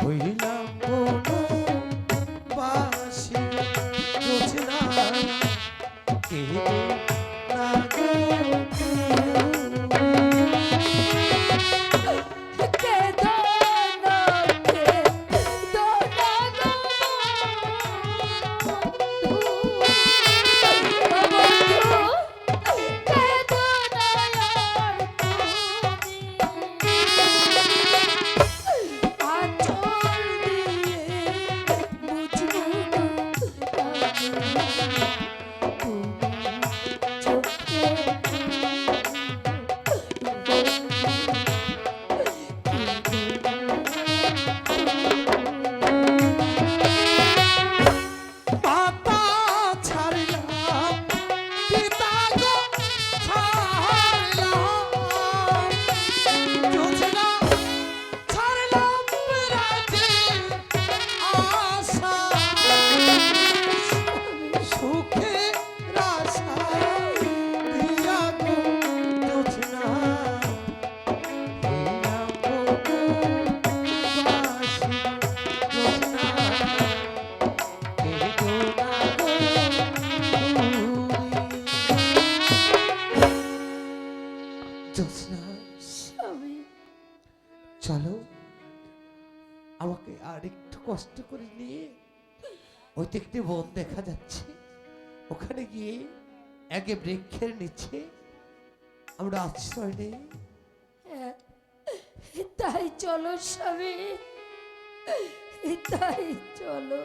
হইলাম বনবাসী জ্যোৎস্না কেহ না চলো, আমাকে আর একটু কষ্ট করে নিয়ে ওইতে একটি বন দেখা যাচ্ছে। ওখানে গিয়ে একে বৃক্ষের নিচে আমরা আশ্রয় নেই। তাই চলো স্বামী, তাই চলো।